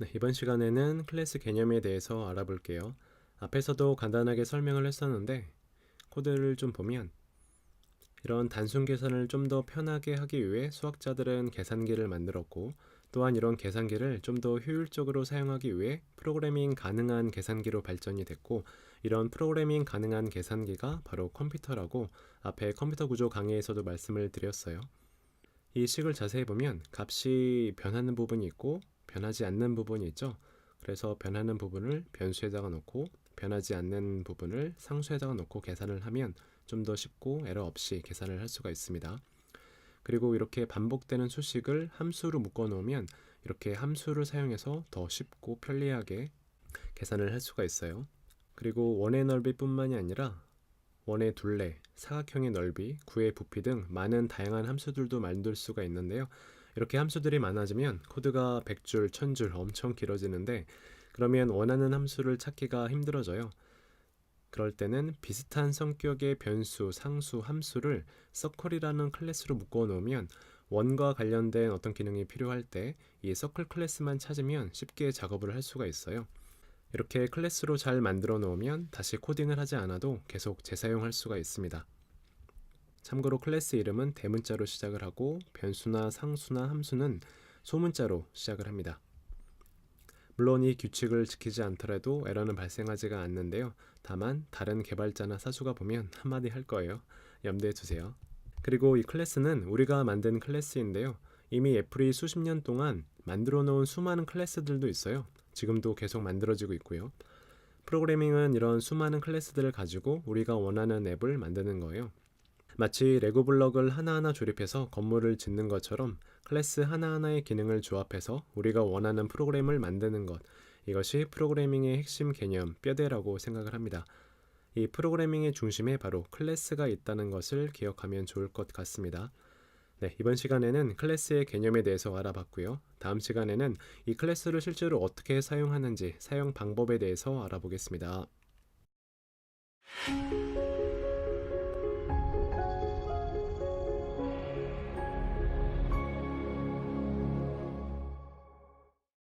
네, 이번 시간에는 클래스 개념에 대해서 알아볼게요. 앞에서도 간단하게 설명을 했었는데 코드를 좀 보면 이런 단순 계산을 좀 더 편하게 하기 위해 수학자들은 계산기를 만들었고 또한 이런 계산기를 좀 더 효율적으로 사용하기 위해 프로그래밍 가능한 계산기로 발전이 됐고 이런 프로그래밍 가능한 계산기가 바로 컴퓨터라고 앞에 컴퓨터 구조 강의에서도 말씀을 드렸어요. 이 식을 자세히 보면 값이 변하는 부분이 있고 변하지 않는 부분이 있죠. 그래서 변하는 부분을 변수에다가 놓고 변하지 않는 부분을 상수에다가 놓고 계산을 하면 좀 더 쉽고 에러 없이 계산을 할 수가 있습니다. 그리고 이렇게 반복되는 수식을 함수로 묶어 놓으면 이렇게 함수를 사용해서 더 쉽고 편리하게 계산을 할 수가 있어요. 그리고 원의 넓이뿐만이 아니라 원의 둘레, 사각형의 넓이, 구의 부피 등 많은 다양한 함수들도 만들 수가 있는데요. 이렇게 함수들이 많아지면 코드가 100줄, 1000줄 엄청 길어지는데 그러면 원하는 함수를 찾기가 힘들어져요. 그럴 때는 비슷한 성격의 변수, 상수, 함수를 서클이라는 클래스로 묶어 놓으면 원과 관련된 어떤 기능이 필요할 때 이 서클 클래스만 찾으면 쉽게 작업을 할 수가 있어요. 이렇게 클래스로 잘 만들어 놓으면 다시 코딩을 하지 않아도 계속 재사용할 수가 있습니다. 참고로 클래스 이름은 대문자로 시작을 하고 변수나 상수나 함수는 소문자로 시작을 합니다. 물론 이 규칙을 지키지 않더라도 에러는 발생하지가 않는데요. 다만 다른 개발자나 사수가 보면 한마디 할 거예요. 염두에 두세요. 그리고 이 클래스는 우리가 만든 클래스인데요. 이미 애플이 수십 년 동안 만들어 놓은 수많은 클래스들도 있어요. 지금도 계속 만들어지고 있고요. 프로그래밍은 이런 수많은 클래스들을 가지고 우리가 원하는 앱을 만드는 거예요. 마치 레고 블럭을 하나하나 조립해서 건물을 짓는 것처럼 클래스 하나하나의 기능을 조합해서 우리가 원하는 프로그램을 만드는 것. 이것이 프로그래밍의 핵심 개념, 뼈대라고 생각을 합니다. 이 프로그래밍의 중심에 바로 클래스가 있다는 것을 기억하면 좋을 것 같습니다. 네, 이번 시간에는 클래스의 개념에 대해서 알아봤고요. 다음 시간에는 이 클래스를 실제로 어떻게 사용하는지 사용 방법에 대해서 알아보겠습니다.